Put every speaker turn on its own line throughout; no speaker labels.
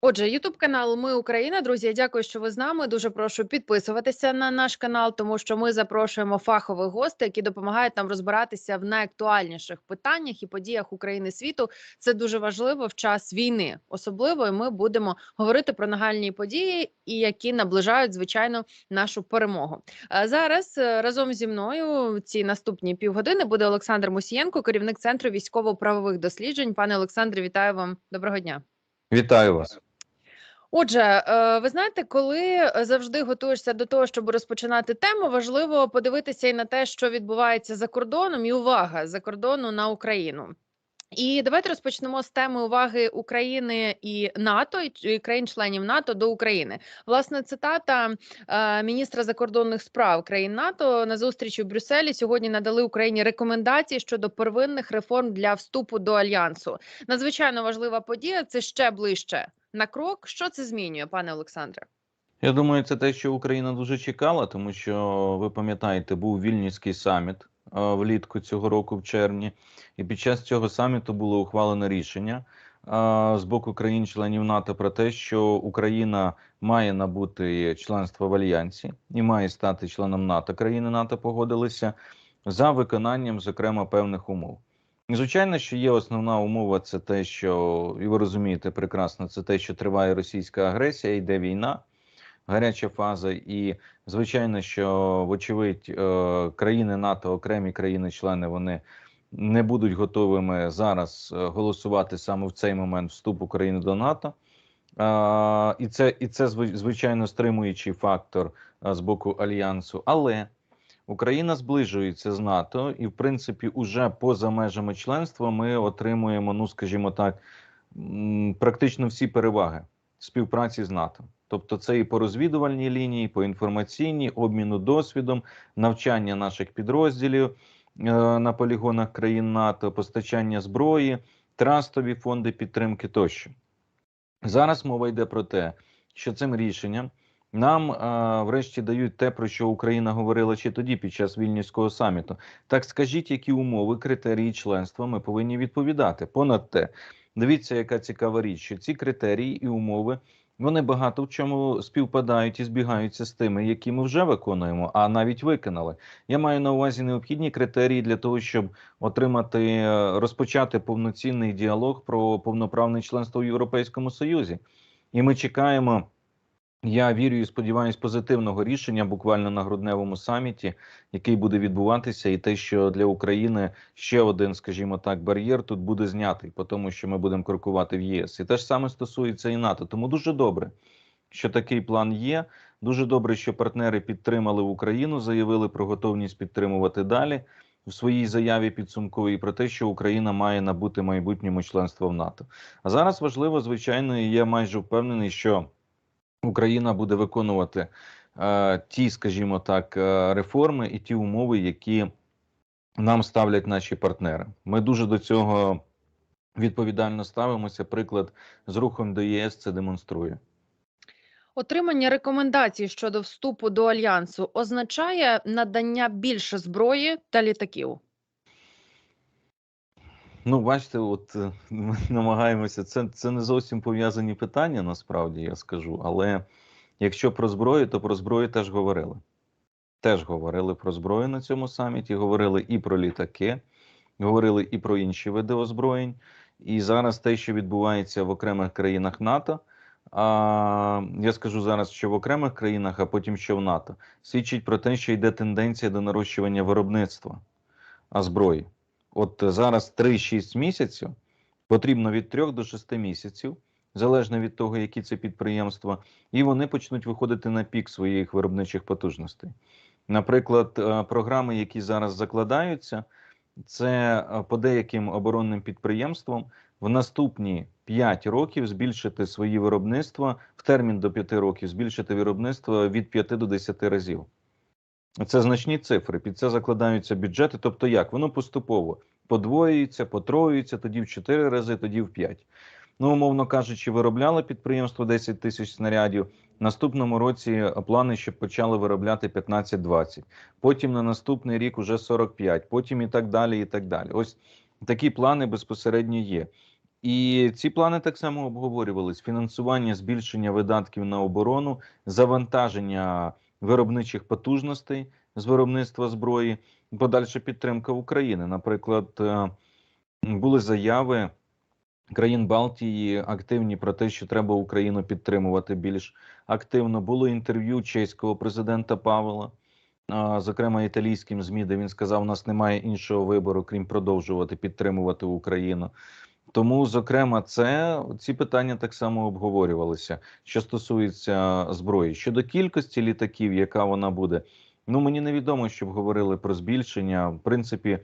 Отже, Ютуб канал Ми Україна. Друзі, дякую, що ви з нами. Дуже прошу підписуватися на наш канал, тому що ми запрошуємо фахових гостей, які допомагають нам розбиратися в найактуальніших питаннях і подіях України світу. Це дуже важливо в час війни. Особливо ми будемо говорити про нагальні події, і які наближають звичайно нашу перемогу. Е, Зараз е, разом зі мною ці наступні півгодини буде Олександр Мусієнко, керівник центру військово-правових досліджень. Пане Олександре, вітаю вам. Доброго дня.
Вітаю вас.
Отже, е, ви знаєте, коли завжди готуєшся до того, щоб розпочинати тему, важливо подивитися і на те, що відбувається за кордоном, і увага за кордону на Україну. І давайте розпочнемо з теми уваги України і НАТО і країн-членів НАТО до України. Власне, цитата е, міністра закордонних справ країн НАТО на зустрічі у Брюсселі сьогодні надали Україні рекомендації щодо первинних реформ для вступу до альянсу. Надзвичайно важлива подія. Це ще ближче на крок. Що це змінює, пане Олександре?
Я думаю, це те, що Україна дуже чекала, тому що ви пам'ятаєте, був вільнівський саміт е, влітку цього року, в червні, і під час цього саміту було ухвалено рішення е, з боку країн-членів НАТО про те, що Україна має набути членство в альянсі і має стати членом НАТО. Країни НАТО погодилися за виконанням, зокрема, певних умов. Звичайно, що є основна умова, це те, що і ви розумієте прекрасно, це те, що триває російська агресія, йде війна, гаряча фаза, і звичайно, що вочевидь е, країни НАТО, окремі країни-члени, вони не будуть готовими зараз е, голосувати саме в цей момент вступ України до НАТО. І це, і це звичайно стримуючий фактор е, з боку альянсу. Але Україна зближується з НАТО, і в принципі, уже поза межами членства ми отримуємо, ну скажімо так, практично всі переваги співпраці з НАТО. Тобто, це і по розвідувальній лінії, і по інформаційній, обміну досвідом, навчання наших підрозділів е, на полігонах країн НАТО, постачання зброї, трастові фонди підтримки тощо. Зараз мова йде про те, що цим рішенням нам, а, врешті, дають те, про що Україна говорила ще тоді, під час вільнюського саміту. Так скажіть, які умови, критерії членства ми повинні відповідати. Понад те, дивіться, яка цікава річ, що ці критерії і умови вони багато в чому співпадають і збігаються з тими, які ми вже виконуємо, а навіть виконали. Я маю на увазі необхідні критерії для того, щоб отримати е, розпочати повноцінний діалог про повноправне членство в Європейському Союзі. І ми чекаємо. Я вірю і сподіваюся позитивного рішення буквально на грудневому саміті, який буде відбуватися, і те, що для України ще один, скажімо так, бар'єр тут буде знятий, по тому що ми будемо крокувати в ЄС. І те ж саме стосується і НАТО. Тому дуже добре, що такий план є. Дуже добре, що партнери підтримали Україну, заявили про готовність підтримувати далі в своїй заяві підсумковій про те, що Україна має набути майбутньому членство в НАТО. А зараз важливо, звичайно, і я майже впевнений, що. Україна буде виконувати е, ті, скажімо так, е, реформи і ті умови, які нам ставлять наші партнери. Ми дуже до цього відповідально ставимося. Приклад з рухом до ЄС це демонструє.
Отримання рекомендацій щодо вступу до альянсу означає надання більше зброї та літаків.
Ну, бачите, от е, ми намагаємося. Це, це не зовсім пов'язані питання, насправді я скажу. Але якщо про зброю, то про зброю теж говорили. Теж говорили про зброю на цьому саміті, говорили і про літаки, говорили і про інші види озброєнь. І зараз те, що відбувається в окремих країнах НАТО, а я скажу зараз, що в окремих країнах, а потім що в НАТО, свідчить про те, що йде тенденція до нарощування виробництва зброї. От зараз 3-6 місяців потрібно від 3 до 6 місяців, залежно від того, які це підприємства, і вони почнуть виходити на пік своїх виробничих потужностей. Наприклад, е, програми, які зараз закладаються, це е, по деяким оборонним підприємствам в наступні 5 років збільшити свої виробництва в термін до 5 років, збільшити виробництво від 5 до 10 разів. Це значні цифри. Під це закладаються бюджети. Тобто, як воно поступово подвоюється, потроюється, тоді в 4 рази, тоді в 5. Ну, умовно кажучи, виробляли підприємство 10 тисяч снарядів. Наступному році плани, щоб почали виробляти 15-20. Потім на наступний рік уже 45, потім і так далі. і так далі. Ось такі плани безпосередньо є. І ці плани так само обговорювались: фінансування, збільшення видатків на оборону, завантаження виробничих потужностей з виробництва зброї, подальша підтримка України. Наприклад, е, були заяви країн Балтії активні про те, що треба Україну підтримувати більш активно. Було інтерв'ю чеського президента Павла, зокрема італійським ЗМІ, де він сказав: у нас немає іншого вибору, крім продовжувати підтримувати Україну. Тому, зокрема, це ці питання так само обговорювалися, що стосується зброї. Щодо кількості літаків, яка вона буде, ну мені невідомо, щоб говорили про збільшення. В принципі,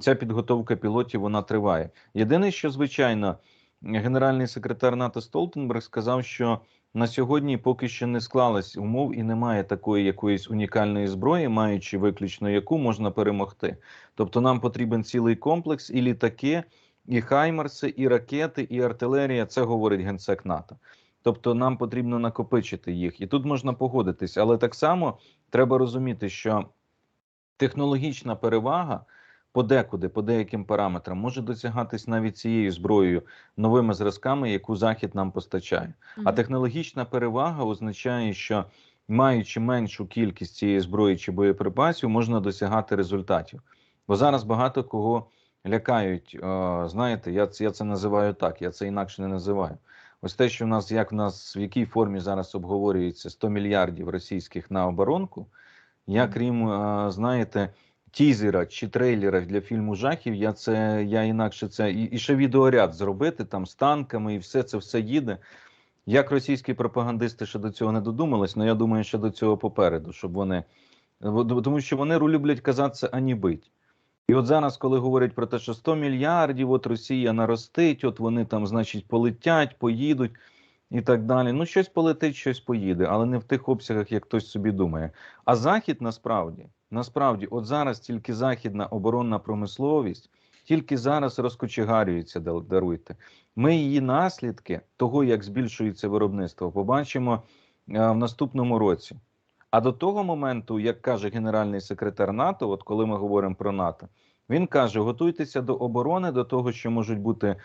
ця підготовка пілотів вона триває. Єдине, що звичайно, генеральний секретар НАТО Столтенберг сказав, що на сьогодні поки що не склалась умов і немає такої якоїсь унікальної зброї, маючи виключно яку можна перемогти. Тобто, нам потрібен цілий комплекс і літаки. І Хаймерси, і ракети, і артилерія це говорить генсек НАТО. Тобто нам потрібно накопичити їх, і тут можна погодитись, але так само треба розуміти, що технологічна перевага подекуди, по деяким параметрам, може досягатись навіть цією зброєю, новими зразками, яку Захід нам постачає. А технологічна перевага означає, що маючи меншу кількість цієї зброї чи боєприпасів, можна досягати результатів. Бо зараз багато кого лякають. е, знаєте, я, це- я це називаю так, я це інакше не називаю. Ось те, що в нас, як в нас, в якій формі зараз обговорюється 100 мільярдів російських на оборонку, я крім, е, знаєте, тізера чи трейлера для фільму жахів, я це я інакше це і, і ще відеоряд зробити там з танками, і все це все їде. Як російські пропагандисти ще до цього не додумались, але я думаю, що до цього попереду, щоб вони тому, що вони люблять казатися ані бить. І от зараз, коли говорять про те, що 100 мільярдів, от Росія наростить, от вони там, значить, полетять, поїдуть і так далі. Ну, щось полетить, щось поїде, але не в тих обсягах, як хтось собі думає. А Захід насправді, насправді, от зараз тільки західна оборонна промисловість, тільки зараз розкочегарюється, даруйте. Ми її наслідки того, як збільшується виробництво, побачимо е, в наступному році. А до того моменту, як каже генеральний секретар НАТО, от коли ми говоримо про НАТО, він каже: готуйтеся до оборони, до того, що можуть бути е,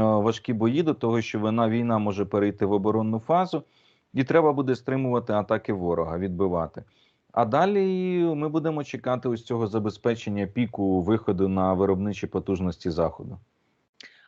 важкі бої, до того, що вона війна може перейти в оборонну фазу, і треба буде стримувати атаки ворога, відбивати. А далі ми будемо чекати ось цього забезпечення піку виходу на виробничі потужності заходу.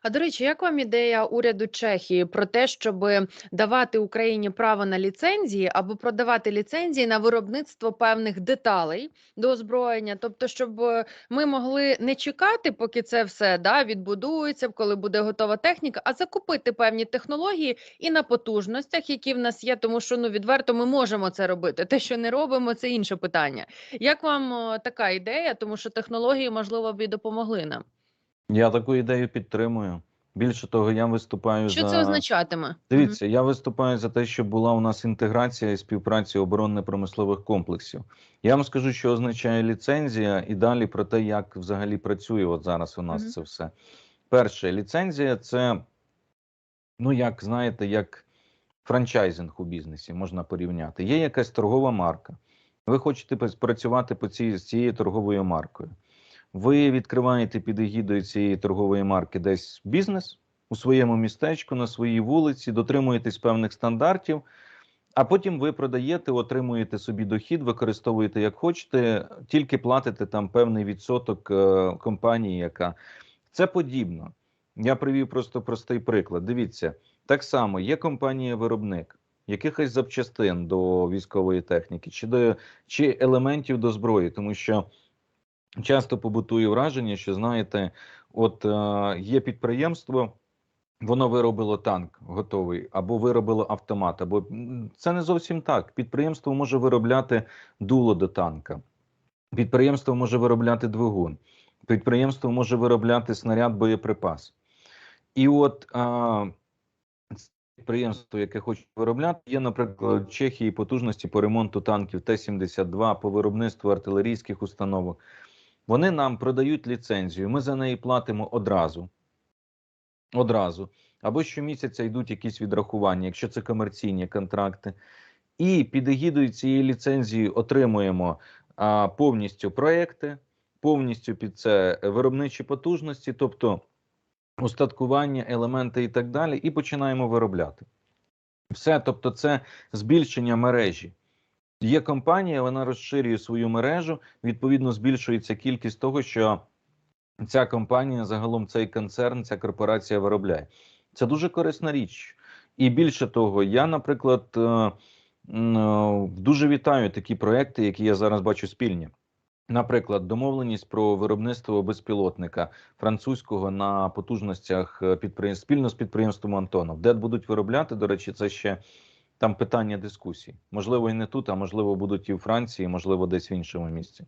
А до речі, як вам ідея уряду Чехії про те, щоб давати Україні право на ліцензії або продавати ліцензії на виробництво певних деталей до озброєння? Тобто, щоб е, ми могли не чекати, поки це все да, відбудується, коли буде готова техніка, а закупити певні технології і на потужностях, які в нас є, тому що ну відверто ми можемо це робити. Те, що не робимо, це інше питання. Як вам така ідея? Тому що технології можливо б і допомогли нам.
Я таку ідею підтримую. Більше того, я виступаю
Що
за
це означатиме?
Дивіться, я виступаю за те, щоб була у нас інтеграція і співпраця оборонно-промислових комплексів. Я вам скажу, що означає ліцензія, і далі про те, як взагалі працює от зараз у нас
Мгм.
це все. Перше, ліцензія це, ну як знаєте, як франчайзинг у бізнесі можна порівняти. Є якась торгова марка. Ви хочете працювати по цій, з цією торговою маркою. Ви відкриваєте під егідою цієї торгової марки десь бізнес у своєму містечку, на своїй вулиці, дотримуєтесь певних стандартів, а потім ви продаєте, отримуєте собі дохід, використовуєте як хочете, тільки платите там певний відсоток е, компанії, яка це подібно. Я привів просто простий приклад. Дивіться, так само є компанія-виробник якихось запчастин до військової техніки, чи до чи елементів до зброї, тому що часто побутує враження, що знаєте, от е, є підприємство. Воно виробило танк готовий, або виробило автомат, або це не зовсім так. Підприємство може виробляти дуло до танка, підприємство може виробляти двигун, підприємство може виробляти снаряд, боєприпас. І от а, це підприємство, яке хоче виробляти, є, наприклад, в Чехії потужності по ремонту танків Т-72, по виробництву артилерійських установок. Вони нам продають ліцензію, ми за неї платимо одразу. Одразу. Або щомісяця йдуть якісь відрахування, якщо це комерційні контракти. І під егідою цієї ліцензії отримуємо а, повністю проекти, повністю під це виробничі потужності. Тобто устаткування, елементи і так далі, і починаємо виробляти. Все, тобто, це збільшення мережі. Є компанія, вона розширює свою мережу, відповідно, збільшується кількість того, що ця компанія, загалом цей концерн, ця корпорація виробляє. Це дуже корисна річ. І більше того, я, наприклад, е, е, дуже вітаю такі проекти, які я зараз бачу спільні. Наприклад, домовленість про виробництво безпілотника французького на потужностях е, підприємств спільно з підприємством Антонов, де будуть виробляти. До речі, це ще там питання дискусій. Можливо, і не тут, а можливо, будуть і в Франції, можливо, десь в іншому місці.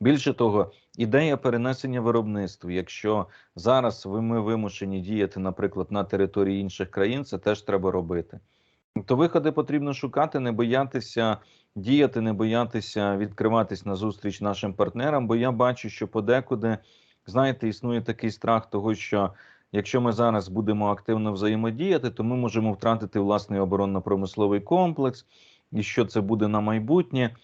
Більше того, ідея перенесення виробництва. Якщо зараз ми вимушені діяти, наприклад, на території інших країн, це теж треба робити. То виходи потрібно шукати, не боятися діяти, не боятися відкриватись на зустріч нашим партнерам. Бо я бачу, що подекуди, знаєте, існує такий страх, того що якщо ми зараз будемо активно взаємодіяти, то ми можемо втратити власний оборонно-промисловий комплекс, і що це буде на майбутнє.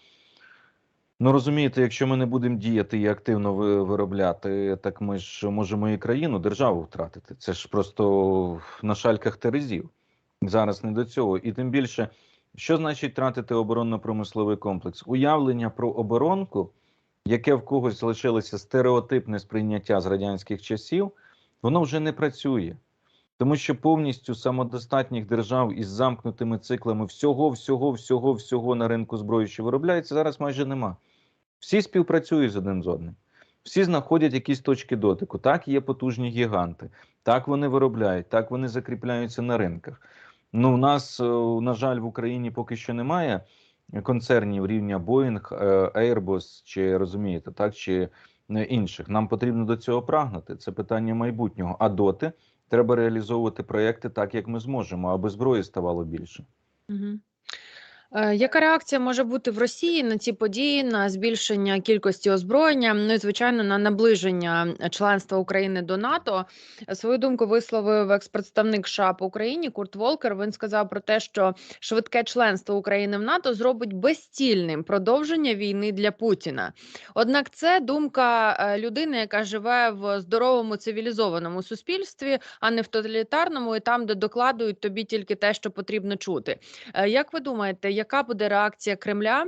Ну розумієте, якщо ми не будемо діяти і активно виробляти, так ми ж можемо і країну, державу втратити. Це ж просто на шальках терезів. Зараз не до цього. І тим більше, що значить втратити оборонно-промисловий комплекс? Уявлення про оборонку, яке в когось залишилося стереотипне сприйняття з радянських часів, воно вже не працює. Тому що повністю самодостатніх держав із замкнутими циклами всього, всього, всього, всього на ринку зброї, що виробляється, зараз майже нема. Всі співпрацюють з одним з одним. Всі знаходять якісь точки дотику. Так, є потужні гіганти, так вони виробляють, так вони закріпляються на ринках. Ну, у нас, е, на жаль, в Україні поки що немає концернів рівня Boeing, е, Airbus, чи розумієте, так, чи інших. Нам потрібно до цього прагнути. Це питання майбутнього. А доти треба реалізовувати проекти так, як ми зможемо, аби зброї ставало більше.
Мгм. Е, Яка реакція може бути в Росії на ці події, на збільшення кількості озброєння? Ну і звичайно на наближення членства України до НАТО? Свою думку висловив експредставник США по Україні Курт Волкер. Він сказав про те, що швидке членство України в НАТО зробить безцільним продовження війни для Путіна. Однак, це думка е, людини, яка живе в здоровому цивілізованому суспільстві, а не в тоталітарному, і там, де докладують тобі тільки те, що потрібно чути. Е, Як ви думаєте, яка буде реакція Кремля?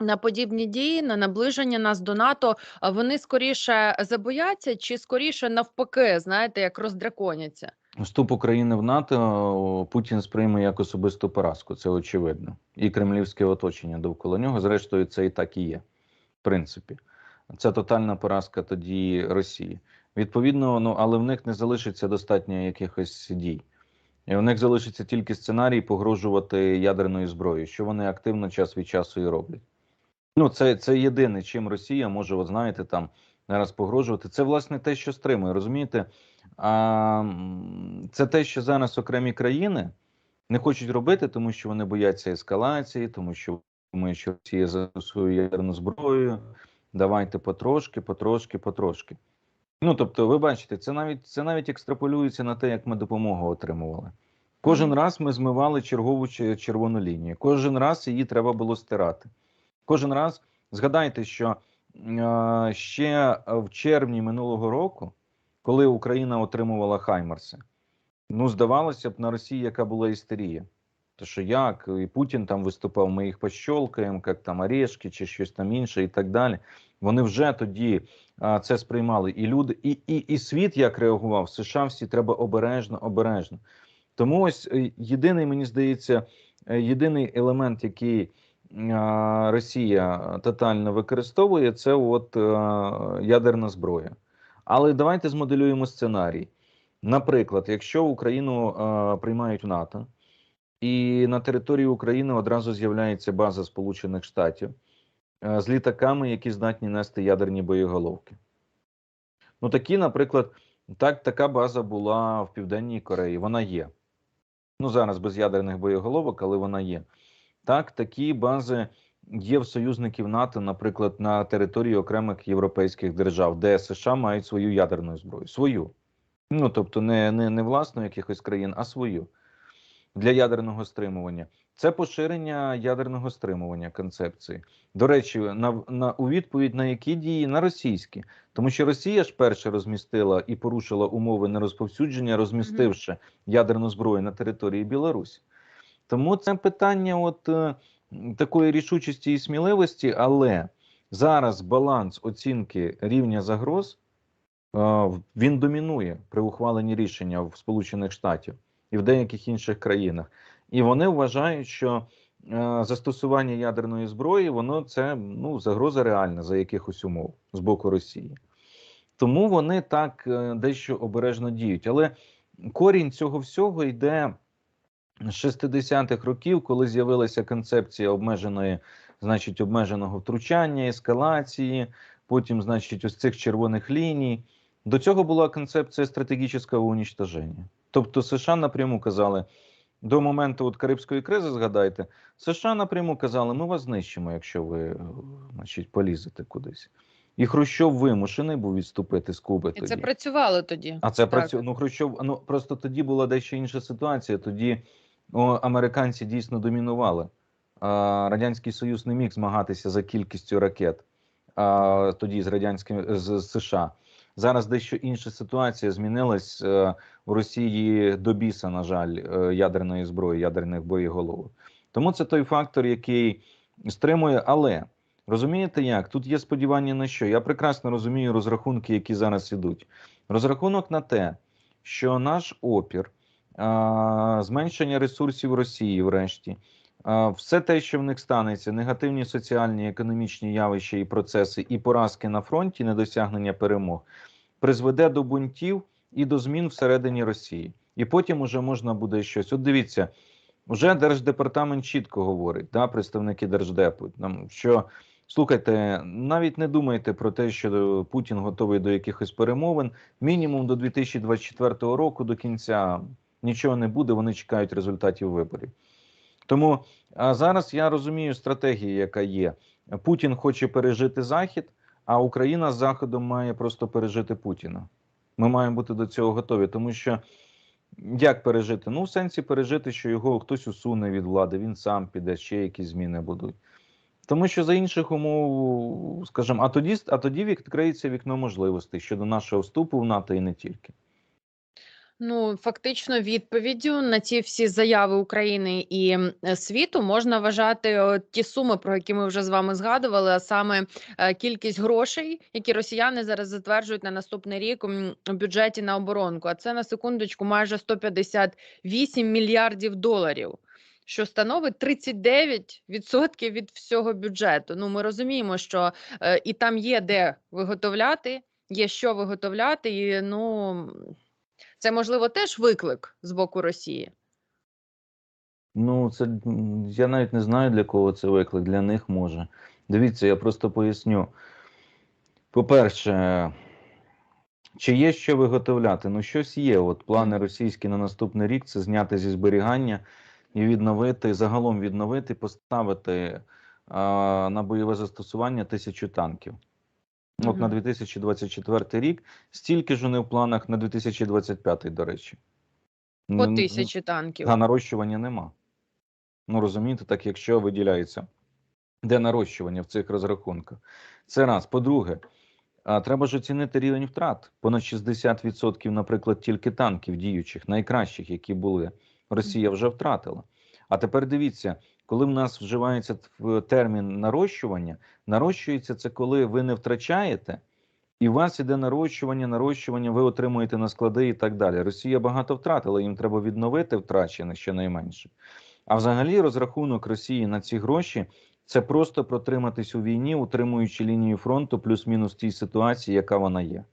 На подібні дії, на наближення нас до НАТО, вони скоріше забояться, чи скоріше навпаки, знаєте, як роздраконяться?
Вступ України в НАТО Путін сприйме як особисту поразку, це очевидно. І кремлівське оточення довкола нього. Зрештою, це і так і є. В принципі, це тотальна поразка тоді Росії. Відповідно, ну але в них не залишиться достатньо якихось дій. І у них залишиться тільки сценарій погрожувати ядерною зброєю, що вони активно час від часу і роблять. Ну, це, це єдине, чим Росія може, от знаєте, там зараз погрожувати. Це власне те, що стримує. Розумієте? А, це те, що зараз окремі країни не хочуть робити, тому що вони бояться ескалації, тому що думають, що Росія за свою ядерну зброю. Давайте потрошки, потрошки, потрошки. Ну тобто, ви бачите, це навіть це навіть екстраполюється на те, як ми допомогу отримували. Кожен раз ми змивали чергову червону лінію. Кожен раз її треба було стирати. Кожен раз згадайте, що е, ще в червні минулого року, коли Україна отримувала Хаймарси, ну здавалося б, на Росії яка була істерія. То що як, і Путін там виступав, ми їх пощолкаємо, як там орешки чи щось там інше, і так далі. Вони вже тоді це сприймали. І люди, і, і, і світ як реагував, США всі треба обережно, обережно. Тому ось е, єдиний, мені здається, е, єдиний елемент, який Росія тотально використовує, це от ядерна зброя. Але давайте змоделюємо сценарій. Наприклад, якщо Україну приймають в НАТО, і на території України одразу з'являється база Сполучених Штатів е, з літаками, які здатні нести ядерні боєголовки. Ну, такі, наприклад, так, така база була в Південній Кореї. Вона є. Ну, зараз без ядерних боєголовок, але вона є. Так, такі бази є в союзників НАТО, наприклад, на території окремих європейських держав, де США мають свою ядерну зброю. Свою. Ну, тобто, не, не, не власну якихось країн, а свою. для ядерного стримування. Це поширення ядерного стримування концепції. До речі, на, на у відповідь на які дії на російські, тому що Росія ж перше розмістила і порушила умови нерозповсюдження, розмістивши ядерну зброю на території Білорусі. Тому це питання, от е, такої рішучості і сміливості, але зараз баланс оцінки рівня загроз е, він домінує при ухваленні рішення в Сполучених Штатів і в деяких інших країнах. І вони вважають, що е, застосування ядерної зброї воно це ну, загроза реальна за якихось умов з боку Росії. Тому вони так е, дещо обережно діють. Але корінь цього всього йде з 60-х років, коли з'явилася концепція обмеженої, значить, обмеженого втручання, ескалації, потім, значить, ось цих червоних ліній. До цього була концепція стратегічного унічтоження. Тобто США напряму казали, до моменту от Карибської кризи, згадайте, США напряму казали, ми вас знищимо, якщо ви е, значить, полізете кудись. І Хрущов вимушений був відступити з Куби.
І
тоді.
це працювало тоді.
А це працює. Ну Хрущов, ну просто тоді була дещо інша ситуація. Тоді о, американці дійсно домінували. А, Радянський Союз не міг змагатися за кількістю ракет а, тоді з радянським з США. Зараз дещо інша ситуація змінилась е, в Росії до біса, на жаль, е, ядерної зброї, ядерних боєголовок. Тому це той фактор, який стримує. Але розумієте як? Тут є сподівання на що? Я прекрасно розумію розрахунки, які зараз ідуть. Розрахунок на те, що наш опір, зменшення ресурсів Росії, врешті, все те, що в них станеться, негативні соціальні, економічні явища і процеси, і поразки на фронті, недосягнення перемог, призведе до бунтів і до змін всередині Росії. І потім уже можна буде щось. От дивіться, вже держдепартамент чітко говорить, да, представники держдепу, там, що слухайте, навіть не думайте про те, що Путін готовий до якихось перемовин. Мінімум до 2024 року до кінця нічого не буде. Вони чекають результатів виборів. Тому а зараз я розумію стратегію, яка є. Путін хоче пережити Захід, а Україна з Заходом має просто пережити Путіна. Ми маємо бути до цього готові, тому що як пережити? Ну, в сенсі пережити, що його хтось усуне від влади, він сам піде, ще якісь зміни будуть. Тому що за інших умов, скажімо, а тоді, а тоді відкриється вікно можливостей щодо нашого вступу в НАТО і не тільки.
Ну, фактично, відповіддю на ці всі заяви України і е, світу можна вважати ті суми, про які ми вже з вами згадували, а саме е, кількість грошей, які росіяни зараз затверджують на наступний рік у бюджеті на оборонку. А це на секундочку майже 158 мільярдів доларів. Що становить 39% від всього бюджету. Ну, ми розуміємо, що е, і там є де виготовляти, є що виготовляти, і ну це можливо теж виклик з боку Росії.
Ну, це я навіть не знаю, для кого це виклик, для них може. Дивіться, я просто поясню. По-перше, чи є що виготовляти? Ну, щось є. От плани російські на наступний рік це зняти зі зберігання і відновити, загалом відновити, поставити а, на бойове застосування тисячу танків. От на 2024 рік, стільки ж вони в планах на 2025, до речі.
По тисячі танків.
а нарощування нема. Ну розумієте, так якщо виділяється, де нарощування в цих розрахунках? Це раз. По-друге, треба ж оцінити рівень втрат. Понад 60%, наприклад, тільки танків діючих, найкращих, які були, Росія вже втратила. А тепер дивіться, коли в нас вживається термін нарощування, нарощується це коли ви не втрачаєте, і у вас іде нарощування, нарощування, ви отримуєте на склади і так далі. Росія багато втратила, їм треба відновити втрачене щонайменше. А взагалі розрахунок Росії на ці гроші це просто протриматись у війні, утримуючи лінію фронту, плюс-мінус тій ситуації, яка вона є.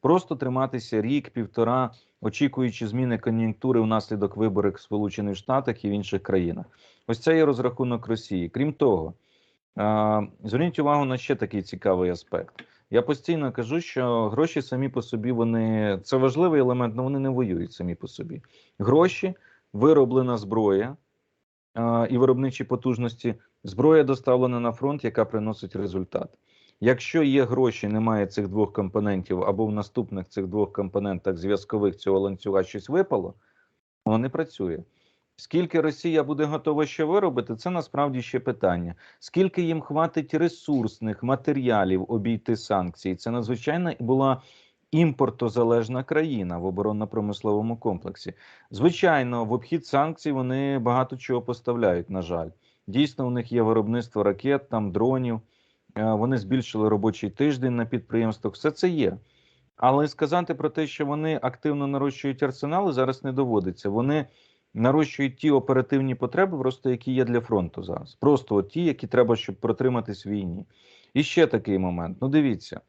Просто триматися рік, півтора, очікуючи зміни кон'юнктури внаслідок виборів в Сполучених Штатах і в інших країнах. Ось це є розрахунок Росії. Крім того, зверніть увагу на ще такий цікавий аспект. Я постійно кажу, що гроші самі по собі вони це важливий елемент, але вони не воюють самі по собі. Гроші, вироблена зброя і виробничі потужності, зброя доставлена на фронт, яка приносить результат. Якщо є гроші, немає цих двох компонентів, або в наступних цих двох компонентах зв'язкових цього ланцюга щось випало, воно не працює. Скільки Росія буде готова ще виробити, це насправді ще питання. Скільки їм хватить ресурсних матеріалів обійти санкції? Це надзвичайно була імпортозалежна країна в оборонно-промисловому комплексі. Звичайно, в обхід санкцій вони багато чого поставляють. На жаль, дійсно, у них є виробництво ракет, там дронів. Е, Вони збільшили робочий тиждень на підприємствах. Все це є. Але сказати про те, що вони активно нарощують арсенали, зараз не доводиться. Вони нарощують ті оперативні потреби, просто які є для фронту зараз. Просто от ті, які треба, щоб протриматись в війні. І ще такий момент. Ну, дивіться,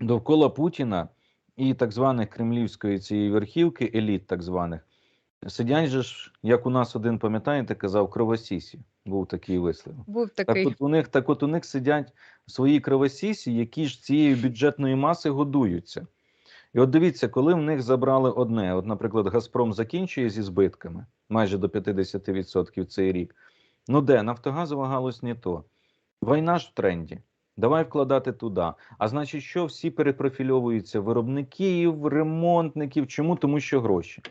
довкола Путіна і так званих кремлівської цієї верхівки, еліт так званих, сидять же ж, як у нас один, пам'ятаєте, казав, кровосісі. Був такий вислів.
Був
Так
такий.
от у них, так от у них сидять свої кровосісі, які ж цієї бюджетної маси годуються. І от дивіться, коли в них забрали одне, от, наприклад, Газпром закінчує зі збитками майже до 50% цей рік. Ну де? Нафтогазова галузь не то. Війна ж в тренді. Давай вкладати туди. А значить, що всі перепрофільовуються виробників, ремонтників. Чому? Тому що гроші.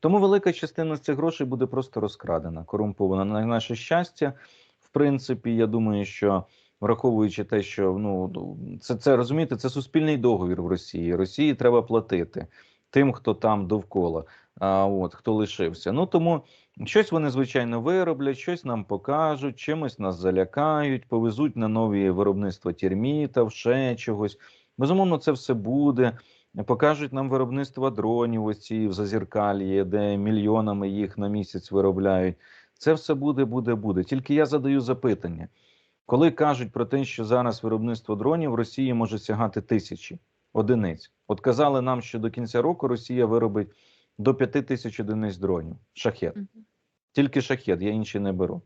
Тому велика частина з цих грошей буде просто розкрадена, корумпована. На наше щастя, в принципі, я думаю, що враховуючи те, що ну це, це розумієте, це суспільний договір в Росії. Росії треба платити тим, хто там довкола, а от хто лишився. Ну тому щось вони звичайно вироблять, щось нам покажуть, чимось нас залякають, повезуть на нові виробництва термітів, ще чогось. Безумовно, це все буде. Покажуть нам виробництво дронів оці в Зазіркальї, де мільйонами їх на місяць виробляють. Це все буде, буде, буде. Тільки я задаю запитання: коли кажуть про те, що зараз виробництво дронів в Росії може сягати тисячі одиниць. От казали нам, що до кінця року Росія виробить до п'яти тисяч одиниць дронів. Шахет.
Мгм.
Тільки шахет, я інші не беру.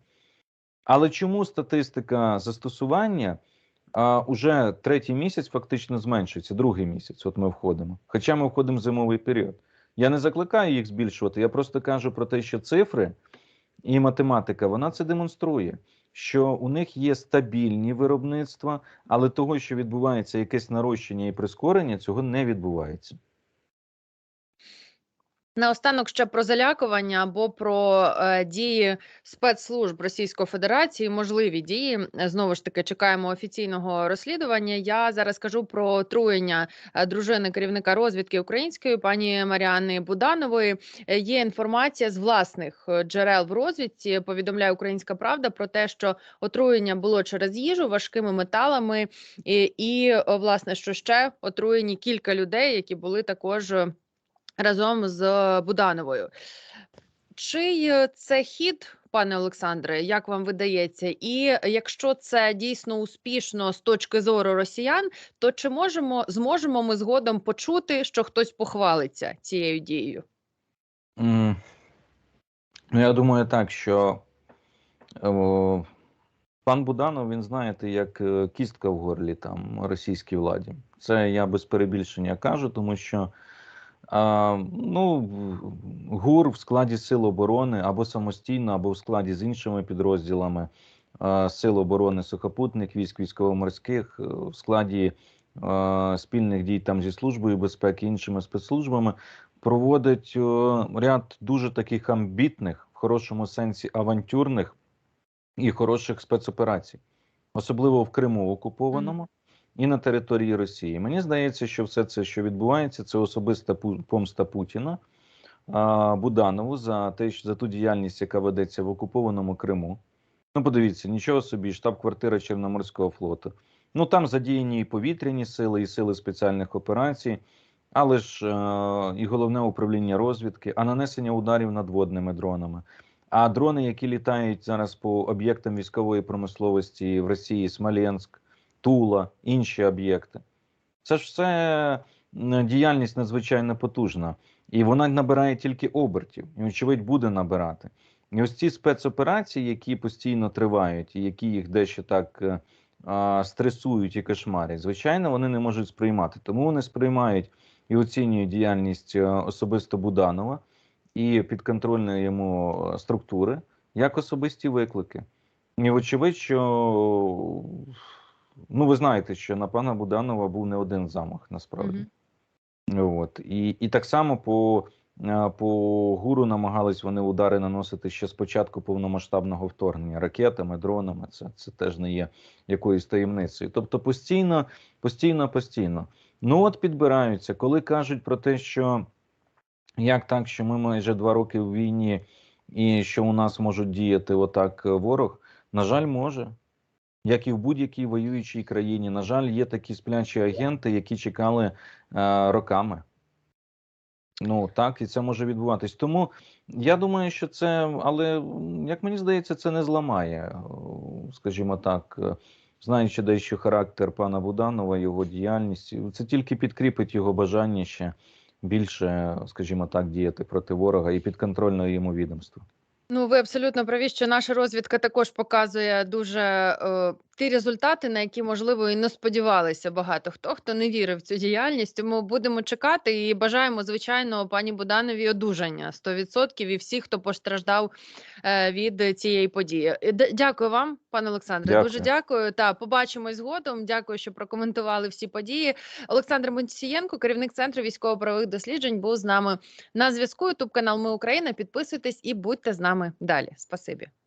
Але чому статистика застосування а, уже третій місяць фактично зменшується, другий місяць, от ми входимо. Хоча ми входимо в зимовий період. Я не закликаю їх збільшувати, я просто кажу про те, що цифри і математика вона це демонструє, що у них є стабільні виробництва, але того, що відбувається якесь нарощення і прискорення, цього не відбувається.
Наостанок ще про залякування або про е, дії спецслужб Російської Федерації, можливі дії. Е, Знову ж таки, чекаємо офіційного розслідування. Я зараз кажу про отруєння е, дружини керівника розвідки української пані Маріани Буданової. Е, Є інформація з власних джерел в розвідці. Повідомляє Українська Правда про те, що отруєння було через їжу важкими металами, і, і власне, що ще отруєні кілька людей, які були також. Е, разом з Будановою. Чий е, це хід, пане Олександре, як вам видається? І якщо це дійсно успішно з точки зору росіян, то чи можемо зможемо ми згодом почути, що хтось похвалиться цією дією?
М, Ну, я думаю так, що о, пан Буданов, він знаєте, як е, кістка в горлі там російській владі. Це я без перебільшення кажу, тому що ну, ГУР в складі Сил оборони або самостійно, або в складі з іншими підрозділами. Сил оборони сухопутних військ, військово-морських, е, в складі а, спільних дій там зі службою безпеки, іншими спецслужбами проводить е, ряд дуже таких амбітних, в хорошому сенсі авантюрних і хороших спецоперацій, особливо в Криму окупованому і на території Росії. Мені здається, що все це, що відбувається, це особиста помста Путіна Буданову за те, що за ту діяльність, яка ведеться в окупованому Криму. Ну, подивіться, нічого собі, штаб-квартира Чорноморського флоту. Ну там задіяні і повітряні сили, і сили спеціальних операцій, але ж е, і головне управління розвідки, а нанесення ударів надводними дронами. А дрони, які літають зараз по об'єктам військової промисловості в Росії, Смоленськ, Тула, інші об'єкти. Це ж все діяльність надзвичайно потужна, і вона набирає тільки обертів, і, очевидь, буде набирати. І ось ці спецоперації, які постійно тривають, і які їх дещо так е, а, стресують і кошмарять, звичайно, вони не можуть сприймати. Тому вони сприймають і оцінюють діяльність е, особисто Буданова і підконтрольної йому е, структури як особисті виклики. І вочевидь, що ну ви знаєте, що на пана Буданова був не один замах насправді.
Мгм.
От і, і так само по е, по гуру намагались вони удари наносити ще з початку повномасштабного вторгнення ракетами, дронами. Це, це теж не є якоюсь таємницею. Тобто постійно, постійно, постійно. Ну от підбираються, коли кажуть про те, що як так, що ми майже два роки в війні, і що у нас можуть діяти отак е, ворог, на жаль, може. Як і в будь-якій воюючій країні, на жаль, є такі сплячі агенти, які чекали е, роками. Ну так, і це може відбуватись. Тому я думаю, що це, але як мені здається, це не зламає, скажімо так, е, знаючи дещо характер пана Буданова, його діяльність, це тільки підкріпить його бажання ще більше, скажімо так, діяти проти ворога і підконтрольного йому відомства.
Ну, ви абсолютно праві, що наша розвідка також показує дуже е, ті результати, на які можливо і не сподівалися багато хто, хто не вірив в цю діяльність. Тому будемо чекати і бажаємо, звичайно, пані Буданові одужання 100% і всі, хто постраждав е, від цієї події. Дякую вам, пане Олександре. Дуже
Дякую.
дякую. Та побачимось згодом. Дякую, що прокоментували всі події. Олександр Монсієнко, керівник центру військово-правових досліджень, був з нами на зв'язку. Ютуб канал Ми Україна. Підписуйтесь і будьте з нами далі. Спасибі.